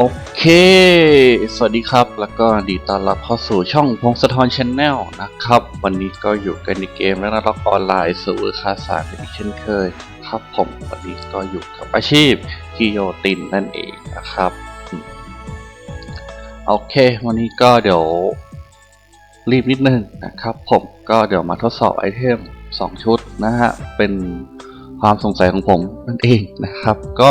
โอเค สวัสดีครับ แล้วก็ดีต้อนรับเข้าสู่ช่องพงศธรชแนลนะครับ วันนี้ก็อยู่กันในเกมแล้วนะล็อกออนไลน์สู่คาสาอีกเช่นเคย ครับผมวันนี้ก็อยู่กับอาชีพกิโยตินนั่นเองนะครับ โอเค วันนี้ก็เดี๋ยวรีบนิดนึงนะครับ ผมก็เดี๋ยวมาทดสอบไอเทม 2 ชุดนะฮะ เป็นความสงสัยของผมนั่นเองนะครับ ก็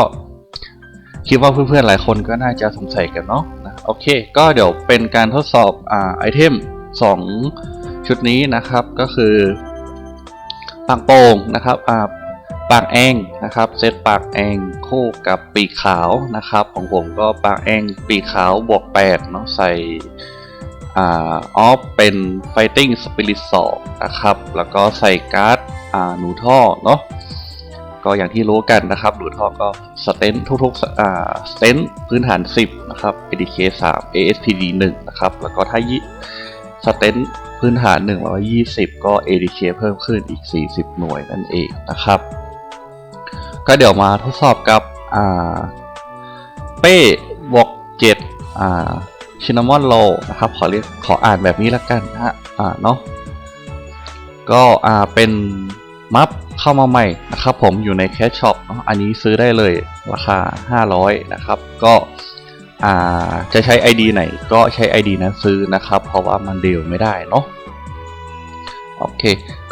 คิดว่าเพื่อนๆหลายคนก็น่าจะสงสัยกันเนาะนะโอเค ก็เดี๋ยวเป็นการทดสอบอ่าไอเทม2 ชุดนี้นะครับก็คือปากโป่งนะครับอ่าปากแองนะครับเซตปากแองคู่กับปีกขาวนะครับของผมก็ปากแองปีกขาวบวก8เนาะใส่อออฟเป็น Fighting Spirit 2นะครับ แล้วก็ใส่การ์ดหนูท่อเนาะ ก็อย่างที่รู้กันนะครับหลุดท่อก็สเตนทุกๆอ่าสเตนพื้นฐาน 10 นะครับ ADK 3 ASPD 1นะครับ แล้วก็ถ้ายิสเตนพื้นฐาน 120 ก็ ADK เพิ่มขึ้นอีก 40 หน่วยนั่นเองนะครับ ก็เดี๋ยวมาทดสอบกับอ่าเป้บวก7อ่าชินามอนโลนะครับ ขอเรียกขออ่านแบบนี้ละกันนะฮะอ่าเนาะก็อ่าเป็น มัฟเข้ามาใหม่นะครับผมอยู่ในแคชช็อปเนาะอันนี้ซื้อได้เลยราคา 500 นะครับ ก็อ่าจะใช้ ID ไหนก็ใช้ ID นั้นซื้อนะครับ เพราะว่ามันเดียวไม่ได้เนาะโอเค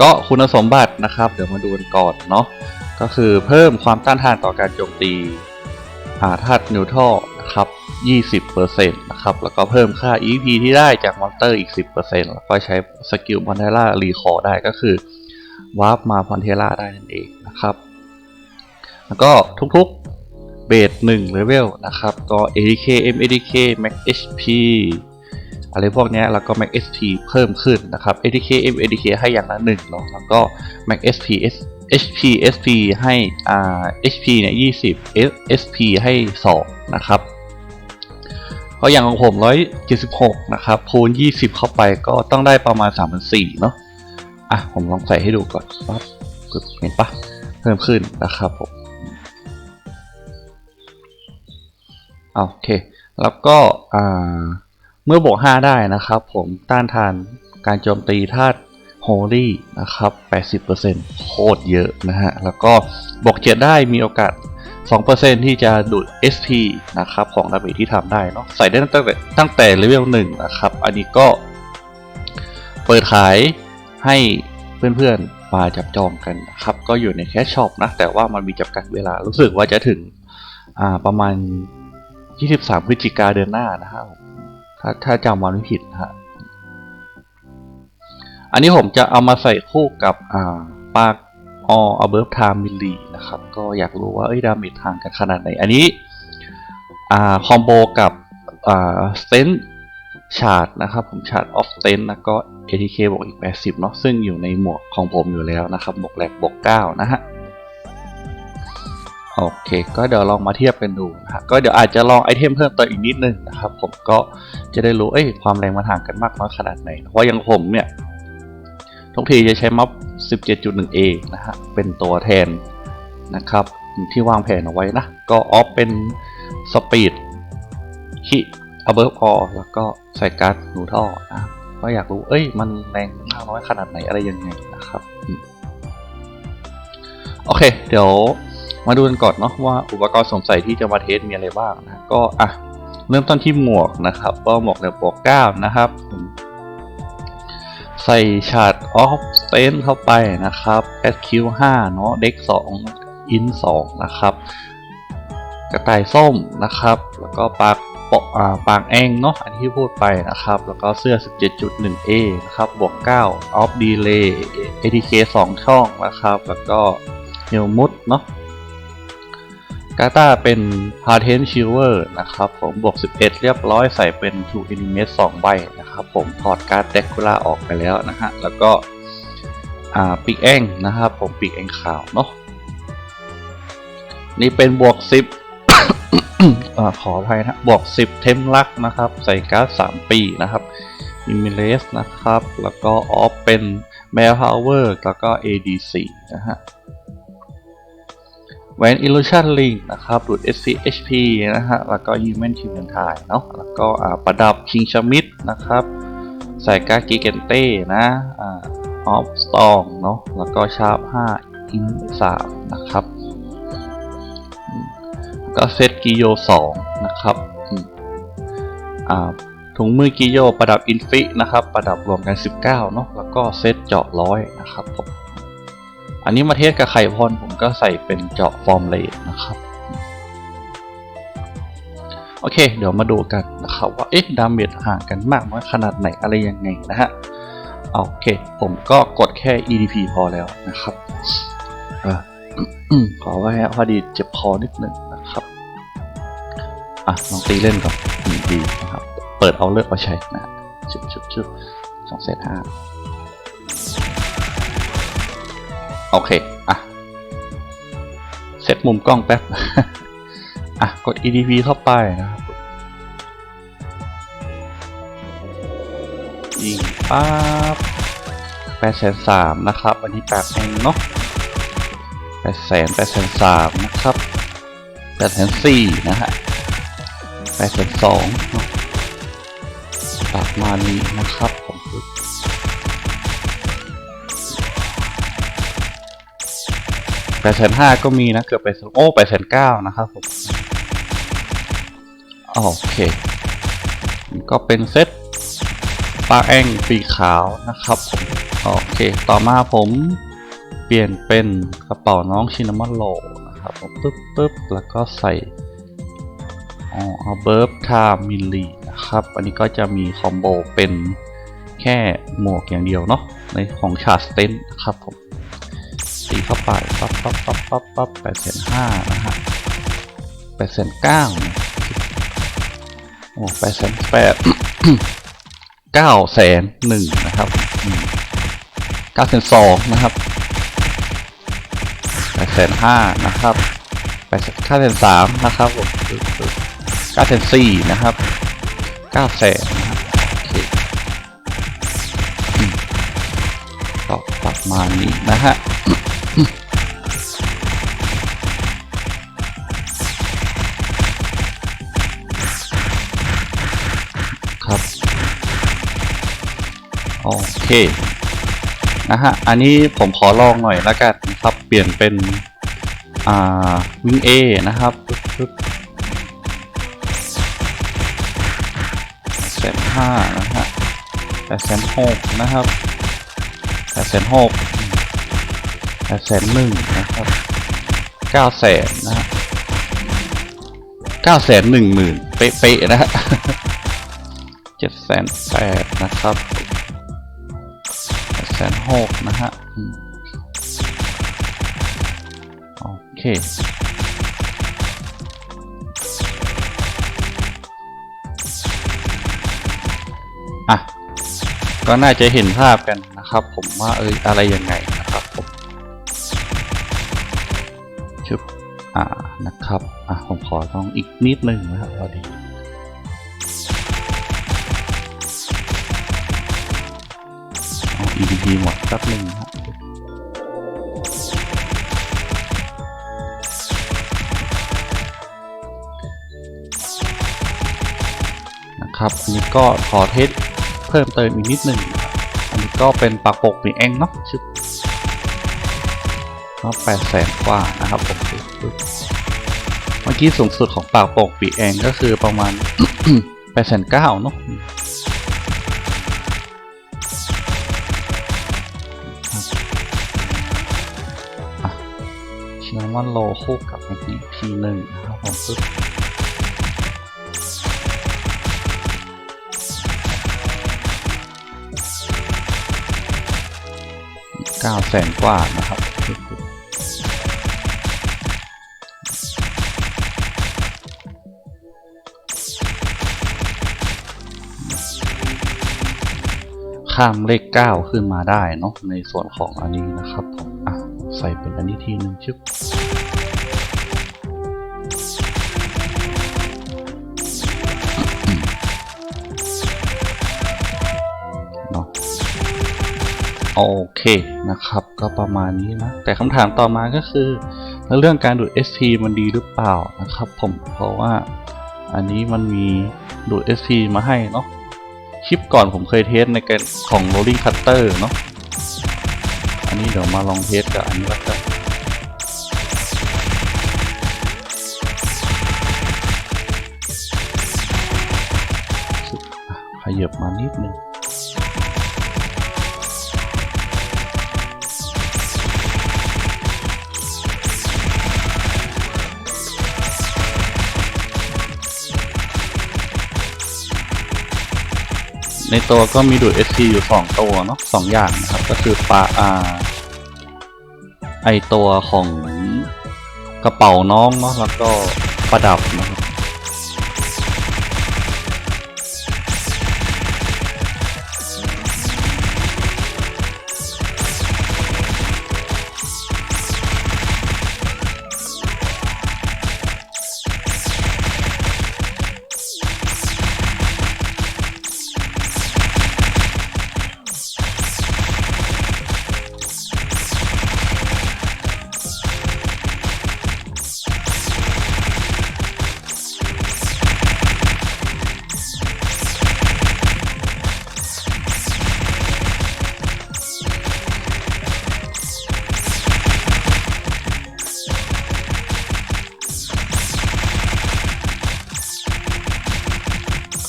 ก็คุณสมบัตินะครับ เดี๋ยวมาดูกันก่อนเนาะก็คือเพิ่มความต้านทานต่อการโจมตีอาธาตุนิวทรัลนะครับ20%นะครับ แล้วก็เพิ่มค่า EP ที่ได้จากมอนเตอร์อีก 10%แล้วก็ใช้สกิลมอนเทล่ารีคอร์ได้ก็คือ วาร์ปมาพอนเทล่าได้นั่นเองนะครับ แล้วก็ทุกๆเบส1เลเวลนะครับ ก็ ADK MADK Max HP อะไรพวกนี้แล้วก็ Max SP เพิ่มขึ้นนะครับ ADK MADK ให้อย่างละ1เนาะแล้วก็ Max SP HP SP ให้อ่า HP เนี่ย20 SP ให้2นะครับก็อย่างของผม 176 นะครับ คูณ 20 เข้าไปก็ต้องได้ประมาณ 3,400เนาะ อะผมลองใส่ให้ดูก่อนปั๊บเห็นปะเพิ่มขึ้นนะครับผมโอเค แล้วก็อ่าเมื่อบวก 5 ได้นะครับ ผมต้านทานการโจมตีธาตุโฮลี่นะครับ 80%โคตรเยอะนะฮะ แล้วก็บวก 7 ได้มีโอกาส 2%ที่จะดูด SP นะครับ ของดาเมจที่ทำได้เนาะใส่ได้ตั้งแต่ตั้งแต่เลเวล1นะครับ อันนี้ก็เปิดขาย ให้เพื่อนๆมาจับจองกันครับก็อยู่ในแคชช็อปนะ แต่ว่ามันมีจำกัดเวลารู้สึกว่าจะถึงประมาณ 23 พฤศจิกาเดือนหน้านะครับถ้าถ้าจำวันไม่ผิดนะฮะอันนี้ผมจะเอามาใส่คู่กับอ่าปากออเบิร์ฟไทม์มิลลีนะครับ ก็อยากรู้ว่า เอ้ยดาเมจทางกันขนาดไหน อันนี้คอมโบกับสเตนชาร์ดนะครับ ผมชาร์ดออฟสเตนแล้วก็ ATK บวกอีก 80เนาะซึ่งอยู่ในหมวกของผมอยู่แล้วนะครับบวกแลกบวก9นะฮะโอเค ก็เดี๋ยวลองมาเทียบกันดูนะฮะก็เดี๋ยวอาจจะลองไอเทมเพิ่มเติมอีกนิดนึงนะครับ ผมก็จะได้รู้เอ้ยความแรงมันห่างกันมากน้อยขนาดไหนเพราะอยังผมเนี่ยทุกทีจะใช้ม็อบ 17.1A นะฮะเป็นตัวแทนนะครับที่วางแผนเอาไว้นะ ก็ออฟเป็นสปีดคิอเบิร์ฟออแล้วก็ใส่การ์ดหนูท่อนะ ก็อยากรู้ เอ้ย มันแรงมากน้อยขนาดไหนอะไรยังไงนะครับ โอเค เดี๋ยวมาดูกันก่อนเนาะว่าอุปกรณ์สงสัยที่จะมาเทสมีอะไรบ้างนะ ก็อะเริ่มต้นที่หมวกนะครับก็หมวกเนี่ยบวก9นะครับ ใส่ชาร์ดออฟสเตนเข้าไปนะครับ SQ5 เนาะเด็ก2อิน2นะครับ กระต่ายส้มนะครับ แล้วก็ปาก ป่าปากแองเนาะอันที่พูดไปนะครับ แล้วก็เสื้อ 17.1A นะครับ บวก 9 Off Delay ATK 2 ช่องนะครับ แล้วก็เฮลมุดเนาะกาตาเป็น p a t e n Shiver นะครับผมบวก 11 เรียบร้อยใส่เป็น True Element 2ใบนะครับผมถอดการ์ด d ดคูล่าออกไปแล้วนะฮะ แล้วก็ปีกแองนะครับผมปีกแองขาวเนาะนี่เป็นบวก 10 อขออภัยนะบวก 10 เทมลักนะครับ ใส่การ์ด 3 ปีนะครับอิมิเลสนะครับ แล้วก็ออฟเป็นแมวพาวเวอร์แล้วก็ ADC นะฮะเแวน illusion ring นะครับดูด SCHP นะฮะ แล้วก็ human q เ n นทายเนาะแล้วก็อ่าประดับ king chamit นะครับ ใส่กากิเกนเต้นะอ่า off storm เนาะแล้วก็ชาร์ป5 in 3นะครับ ก็เซตกิโย2นะครับถุงมือกิโยประดับอินฟินะครับ ประดับรวมกัน 19เนาะแล้วก็เซตเจาะร้อยนะครับผมอันนี้มาเทสกับไข่พรผมก็ใส่เป็นเจาะฟอร์มเลดนะครับโอเค เดี๋ยวมาดูกันนะครับว่าเอ๊ะดาเมจห่างกันมากน้อยขนาดไหนอะไรยังไงนะฮะโอเค ผมก็กดแค่ EDP พอแล้วนะครับอขอไว้ฮะพอดีเจ็บคอนิดนึง อะลองตีเล่นก่อนอืมดีนะครับ เปิดเอาเลือกมาใช้นะชุบชุบชุบสองเซตห้าโอเค อะ เซตมุมกล้องแป๊บ อะ กด EDP เข้าไปนะครับยิงปั๊บแปดแสนสามนะครับ อันนี้แปดเองเนาะแปดแสนแปดแสนสามนะครับแปดแสนสี่นะฮะ แปดแสนสองเนาะประมาณนี้นะครับผมแปดแสนห้าก็มีนะ เกือบไปแสนโอ้แปดแสนเก้านะครับผม โอเค ก็เป็นเซตปลาแองสีขาวนะครับผม โอเค ต่อมาผมเปลี่ยนเป็นกระเป๋าน้องชินามอนโลนะครับผมปึ๊บปึ๊บแล้วก็ใส่ อ๋อเอาเบิร์บทามิลลีนะครับ อันนี้ก็จะมีคอมโบเป็นแค่หมวกอย่างเดียวเนาะในของชาสเตนนะครับผมตีเข้าไปปั๊บปั๊บปั๊บปั๊บปั๊บแปดแสนห้านะฮะแปดแสนเก้าโอ้แปดแสนแปดเก้าแสนหนึ่งนะครับเก้าแสนสองนะครับแปดแสนห้านะครับแปดเก้าแสนสามนะครับผม เก้าแสนสี่นะครับเก้าแสนนะครับโอเคอืมก็ประมาณนี้นะฮะครับโอเคนะฮะอันนี้ผมขอลองหน่อยแล้วกันนะครับ เปลี่ยนเป็น อ่า วิ่ง A นะครับปึ๊บ ห้านะฮะแปดแสนหกนะครับแปดแสนหกแปดแสนหนึ่งนะครับเก้าแสนนะฮะเก้าแสนหนึ่งหมื่นเป๊ะๆนะฮะเจ็ดแสนแปดนะครับแปดแสนหกนะฮะโอเค ก็น่าจะเห็นภาพกันนะครับ ผมว่าเอยอะไรยังไงนะครับผมชุบอ่านะครับอะผมขอลองอีกนิดนึงนะครับพอดีเอา EDP หมดแป๊บหนึงนะครับนะครับอันนี้ก็ขอเทส เพิ่มเติมอีกนิดหนึ่งอันนี้ก็เป็นปากปกปีแองเนาะชึบก็แปดแสนกว่านะครับผมเมื่อกี้สูงสุดของปากปกปีแองก็คือประมาณแปดแสนเก้าเนาะชินามอนโลคู่กับแมกนีทีหนึ่งนะครับผม เก้าแสนกว่านะครับข้ามเลขเก้าขึ้นมาได้เนาะในส่วนของอันนี้นะครับผมอะใส่เป็นอันนี้ทีหนึ่งชึบ โอเคนะครับก็ประมาณนี้นะ แต่คำถามต่อมาก็คือ แล้วเรื่องการดูด SP มันดีหรือเปล่านะครับ ผมเพราะว่าอันนี้มันมีดูด SP มาให้เนาะคลิปก่อนผมเคยเทสในการของ rolling cutter เนาะอันนี้เดี๋ยวมาลองเทสกับอันนี้ล้วกันขยับมานิดนึง ในตัวก็มีดูด SC อยู่สองตัวเนาะสองอย่างนะครับ ก็คือปลาอ่าไอตัวของกระเป๋าน้องเนาะแล้วก็ประดับนะครับ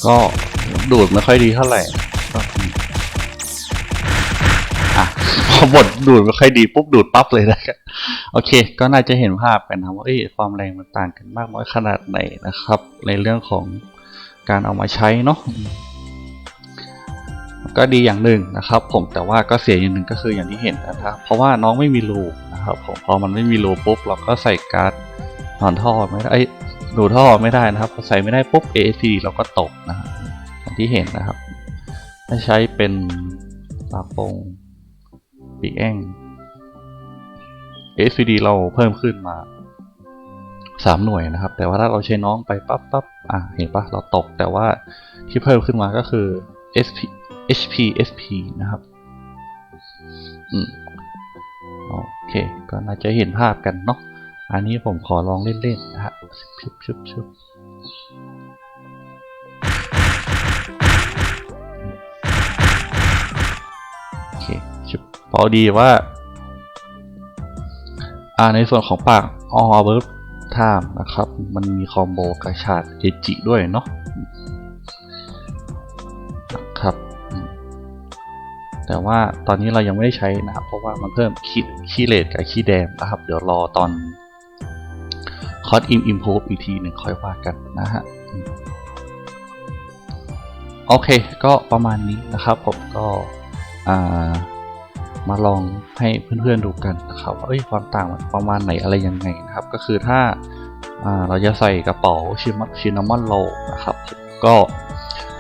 ก็ดูดไม่ค่อยดีเท่าไหร่พอบทดูดไม่ค่อยดีปุ๊บดูดปั๊บเลยนะครับโอเค ก็น่าจะเห็นภาพกันนะว่าเอ้ความแรงมันต่างกันมากน้อยขนาดไหนนะครับ ในเรื่องของการเอามาใช้เนาะก็ดีอย่างหนึ่งนะครับ ผมแต่ว่าก็เสียอย่างหนึ่งก็คืออย่างที่เห็นนะครับเพราะว่าน้องไม่มีรูนะครับผมพอมันไม่มีรูปุ๊บเราก็ใส่การ์ดถอนท่อไม่ได้เอ้ย ดูท่อไม่ได้นะครับพอใส่ไม่ได้ปุ๊บ ASP เราก็ตกนะครับที่เห็นนะครับ ถ้าใช้เป็นปากโปงปีกแอง SPD เราเพิ่มขึ้นมา 3 หน่วยนะครับ แต่ว่าถ้าเราใช้น้องไปปั๊บปั๊บอะเห็นปะเราตก แต่ว่าที่เพิ่มขึ้นมาก็คือ SP HP SP นะครับอืมโอเค ก็น่าจะเห็นภาพกันเนาะ อันนี้ผมขอลองเล่นๆนะฮะชุบชุบชุบโอเคชุบพอดีว่า อ่าในส่วนของปากออเบิร์บทามนะครับ มันมีคอมโบกระชาดเอจิด้วยเนาะครับแต่ว่าตอนนี้เรายังไม่ได้ใช้นะครับ เพราะว่ามันเพิ่มคีคีเลดกับคีแดมนะครับ เดี๋ยวรอตอน คอสอิมอิมโพฟอีกทีหนึ่งค่อยว่ากันนะฮะโอเค ก็ประมาณนี้นะครับผมก็ามาลองให้เพื่อนๆดูกันนะครับว่าเอ้ยความต่างมันประมาณไหนอะไรยังไงนะครับ ก็คือถ้าาเราจะใส่กระเป๋าชิมชินามอนโลนะครับ ก็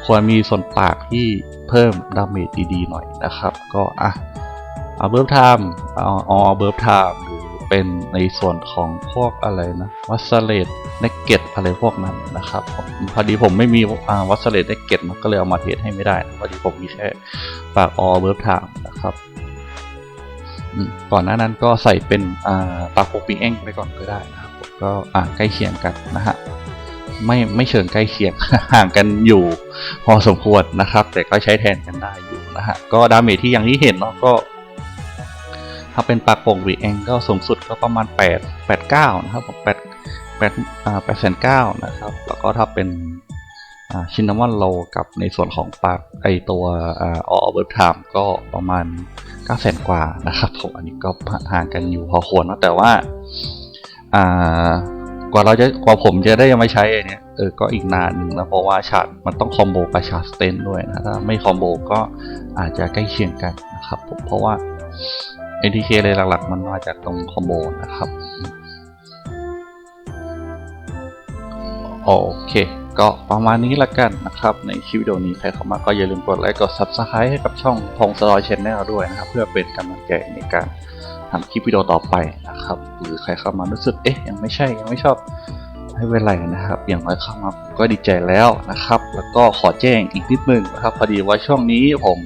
ควรมีส่วนปากที่เพิ่มดาเมจดีๆหน่อยนะครับ ก็อะเอาเบิร์บไทม์เอาเอาเบิร์บไทม์หรื เป็นในส่วนของพวกอะไรนะวัสเลตเนกเก็ตอะไรพวกนั้นนะครับพอดีผมไม่มีอ่าวัสเลตเนกเก็ตมันก็เลยเอามาเทสให้ไม่ได้นะพอดีผมมีแค่ปากออเบิร์บไทม์นะครับก่อนหน้านั้นก็ใส่เป็นอ่าปากปกปิงเองไปก่อนก็ได้นะครับก็อ่าใกล้เคียงกันนะฮะไม่ไม่เชิงใกล้เคียงห่างกันอยู่พอสมควรนะครับ แต่ก็ใช้แทนกันได้อยู่นะฮะก็ดาเมจที่อย่างที่เห็นเนาะก็ ถ้าเป็นปากโป่งวีเองก็สูงสุดก็ประมาณ 8 8 9 นะครับผม8 8อ่า8แสน9นะครับ แล้วก็ถ้าเป็นชินนามอนโลกับในส่วนของปากไอตัวออเบิร์ทามก็ประมาณ9แสนกว่านะครับผมอันนี้ก็ห่างกันอยู่พอควรนะแต่ว่าอ่ากว่าเราจะกว่าผมจะได้มาใช้ไอเนี้ยเออก็อีกนานหนึ่งนะเพราะว่าชาร์จมันต้องคอมโบกับชาร์จสเตนด้วยนะถ้าไม่คอมโบก็อาจจะใกล้เคียงกันนะครับผมเพราะว่า ATK เลยหลักๆ มันมาจากตรงคอมโบนะครับ โอเค ก็ประมาณนี้ละกันนะครับ ในคลิปวิดีโอนี้ใครเข้ามาก็อย่าลืมกดไลค์กด Subscribe ให้กับช่องพงสลอยชแนลด้วยนะครับ เพื่อเป็นกำลังใจในการทำคลิปวิดีโอต่อไปนะครับ หรือใครเข้ามารู้สึกเอ๊ะยังไม่ใช่ยังไม่ชอบไม่เป็นไรนะครับ อย่างน้อยเข้ามาก็ดีใจแล้วนะครับ แล้วก็ขอแจ้งอีกนิดนึงนะครับ พอดีว่าช่วงนี้ผม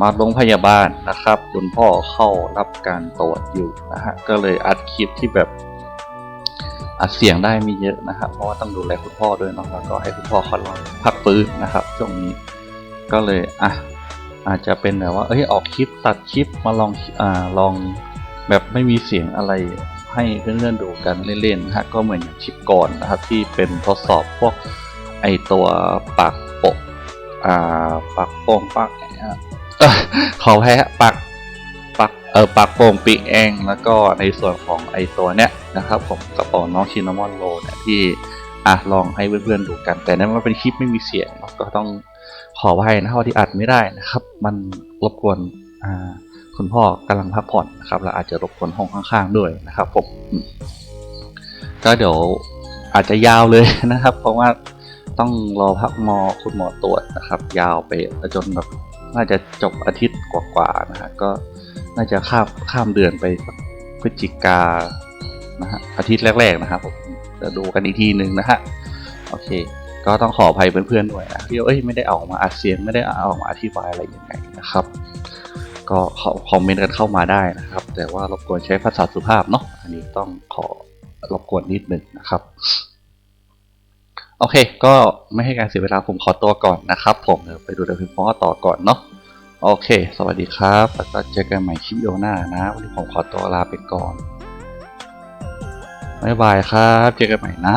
มาโรงพยาบาลนะครับ คุณพ่อเข้ารับการตรวจอยู่นะฮะก็เลยอัดคลิปที่แบบอัดเสียงได้ไม่เยอะนะครับ เพราะว่าต้องดูแลคุณพ่อด้วยเนาะแล้วก็ให้คุณพ่อเขาลองพักฟื้นนะครับช่วงนี้ก็เลยอะอาจจะเป็นแบบว่าเอ้ยออกคลิปตัดคลิปมาลองอ่าลองแบบไม่มีเสียงอะไรให้เพื่อนๆดูกันเล่นๆนะฮะก็เหมือนอย่างคลิปก่อนนะครับที่เป็นทดสอบพวกไอตัวปากโปะอ่าปากโป่งปากเอ่อ ขอแพ้ปักปักเออปักโป่งปีกแองแล้วก็ในส่วนของไอตัวเนี้ยนะครับผมกระเป๋าน้องชินามอนโลเนี่ยที่อะลองให้เพื่อนๆดูกัน แต่นั้นมันเป็นคลิปไม่มีเสียงเนอะก็ต้องขอไว้นะครับว่าที่อัดไม่ได้นะครับ มันรบกวนอ่าคุณพ่อกำลังพักผ่อนนะครับแล้วอาจจะรบกวนห้องข้าง ๆ ด้วยนะครับผมอืมก็เดี๋ยวอาจจะยาวเลยนะครับ เพราะว่าต้องรอพักหมอคุณหมอตรวจนะครับ ยาวไปจนแบบ น่าจะจบอาทิตย์กว่าๆนะฮะก็น่าจะข้ามข้ามเดือนไปพฤศจิกานะฮะอาทิตย์แรกๆนะครับผมจะดูกันอีกทีหนึ่งนะฮะโอเค ก็ต้องขออภัยเพื่อนๆด้วยนะที่เอ้ยไม่ได้เอามาอัดเสียงไม่ได้อออกมาอธิบายอะไรยังไงนะครับ ก็ขอคอมเมนต์กันเข้ามาได้นะครับ แต่ว่ารบกวนใช้ภาษาสุภาพเนาะอันนี้ต้องขอรบกวนนิดหนึ่งนะครับ โอเค ก็ไม่ให้การเสียเวลาผมขอตัวก่อนนะครับผมเดี๋ยวไปดูเดอะพิมพ์ต่อก่อนเนาะโอเค สวัสดีครับ แล้วก็เจอกันใหม่คลิปวิดีโอหน้านะ วันนี้ผมขอตัวลาไปก่อน บ๊ายบายครับ เจอกันใหม่นะ